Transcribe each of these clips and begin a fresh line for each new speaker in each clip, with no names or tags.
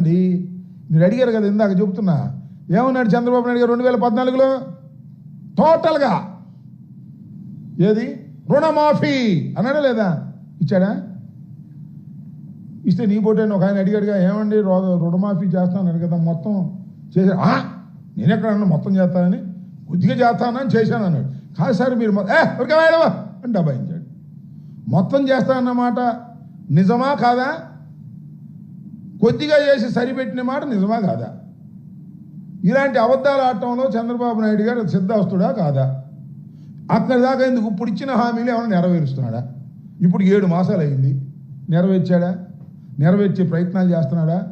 అండి మీరు అడిగారు కదా ఇందాక చెబుతున్నా. ఏమన్నాడు చంద్రబాబు నాయుడు గారు రెండు వేల పద్నాలుగులో? టోటల్గా ఏది? రుణమాఫీ. అన్నాడా లేదా? ఇచ్చాడా? ఇస్తే నీ పోటీ ఒక ఆయన అడిగాడుగా ఏమండి రుణమాఫీ చేస్తాను కదా మొత్తం చేసా "ఆ, నేను ఎక్కడ అన్నా మొత్తం చేస్తానని? కొద్దిగా చేస్తానని చేశాను అన్నాడు. కాదు సార్ మీరు మొ- ఏ ఊరికే వాడవా? అని డబాయించాడు మొత్తం చేస్తానన్నమాట నిజమా కాదా? కొద్దిగా చేసి సరిపెట్టిన మాట నిజమా కాదా? ఇలాంటి అబద్ధాలు ఆడటంలో చంద్రబాబు నాయుడు గారు సిద్ధాస్తుడా కాదా? అక్కడి దాకా ఎందుకు? ఇప్పుడు ఇచ్చిన హామీలు ఏమైనా నెరవేరుస్తున్నాడా? ఇప్పుడు ఏడు మాసాలు అయింది. నెరవేర్చాడా? నెరవేర్చే ప్రయత్నాలు చేస్తున్నాడా?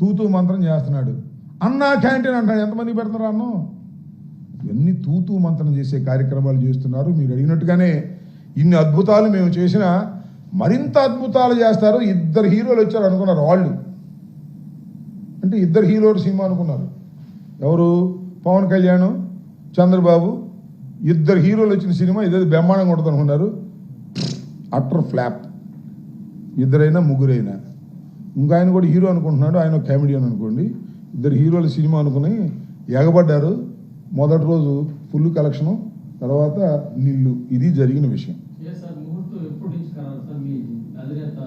తూతూ మంత్రం చేస్తున్నాడు. అన్నా క్యాంటీన్ అంటాడు. ఎంతమంది పెడుతున్నారు అన్నం? ఇవన్నీ తూతూ మంత్రం చేసే కార్యక్రమాలు చేస్తున్నారు. మీరు అడిగినట్టుగానే ఇన్ని అద్భుతాలు మేము చేసినా మరింత అద్భుతాలు చేస్తారు. ఇద్దరు హీరోలు వచ్చారు అనుకున్నారు వాళ్ళు. అంటే ఇద్దరు హీరోలు సినిమా అనుకున్నారు. ఎవరు? పవన్ కళ్యాణ్ చంద్రబాబు. ఇద్దరు హీరోలు వచ్చిన సినిమా ఇదే బ్రహ్మాండంగా ఉంటుంది అనుకున్నారు. Utter flop. ఇద్దరైనా ముగ్గురైనా. ఇంకా ఆయన కూడా హీరో అనుకుంటున్నాడు. ఆయన కామెడియన్ అనుకోండి. ఇద్దరు హీరోల సినిమా అనుకుని ఎగబడ్డారు. మొదటి రోజు ఫుల్ కలెక్షను తర్వాత నిల్లు. ఇది జరిగిన విషయం
ఏ సార్ ముహూర్తం ఎప్పటి నుంచి ఖరారు సార్ మీ అధినేత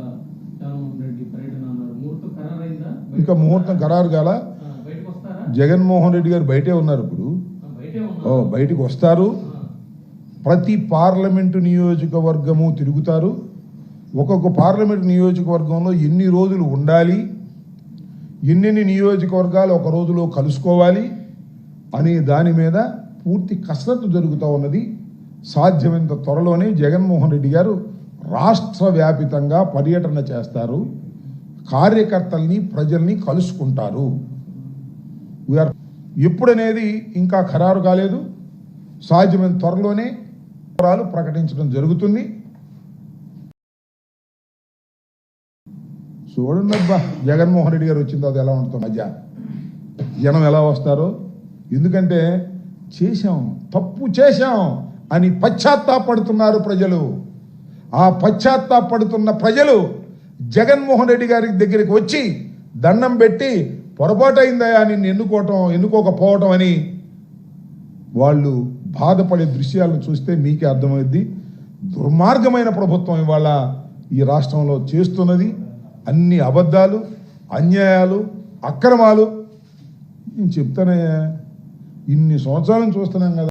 జగన్మోహన్ రెడ్డి పర్యటన అన్నారు ముహూర్తం ఖరారు అయిందా
ఇంకా ముహూర్తం ఖరారు కాల? జగన్మోహన్ రెడ్డి గారు బయటే ఉన్నారు ఇప్పుడు. బయటికి వస్తారు. ప్రతి పార్లమెంటు నియోజకవర్గము తిరుగుతారు. ఒక్కొక్క పార్లమెంటు నియోజకవర్గంలో ఎన్ని రోజులు ఉండాలి? ఎన్నెన్ని నియోజకవర్గాలు ఒక రోజులో కలుసుకోవాలి? అనే దాని మీద పూర్తి కసరత్తు జరుగుతూ ఉన్నది. సాధ్యమైనంత త్వరలోనే జగన్మోహన్ రెడ్డి గారు రాష్ట్ర వ్యాపితంగా పర్యటన చేస్తారు. కార్యకర్తల్ని ప్రజల్ని కలుసుకుంటారు. వీఆర్ ఎప్పుడనేది ఇంకా ఖరారు కాలేదు. సాధ్యమైన త్వరలోనే వివరాలు ప్రకటించడం జరుగుతుంది. చూడండి అబ్బా జగన్మోహన్ రెడ్డి గారు వచ్చింది అది ఎలా ఉంటుందో. మధ్య జనం ఎలా వస్తారో. ఎందుకంటే చేశాం తప్పు చేశాం అని పశ్చాత్తాపడుతున్నారు ప్రజలు. ఆ పశ్చాత్తాపడుతున్న ప్రజలు జగన్మోహన్ రెడ్డి గారి దగ్గరికి వచ్చి దండం పెట్టి పొరపాటు అయిందా నిన్ను ఎన్నుకోవటం ఎన్నుకోకపోవటం అని వాళ్ళు బాధపడే దృశ్యాలను చూస్తే మీకే అర్థమైద్ది. దుర్మార్గమైన ప్రభుత్వం ఇవాళ ఈ రాష్ట్రంలో చేస్తున్నది. అన్ని అబద్ధాలు అన్యాయాలు అక్రమాలు. నేను చెప్తానయ్యా ఇన్ని సంవత్సరాలను చూస్తున్నాం కదా.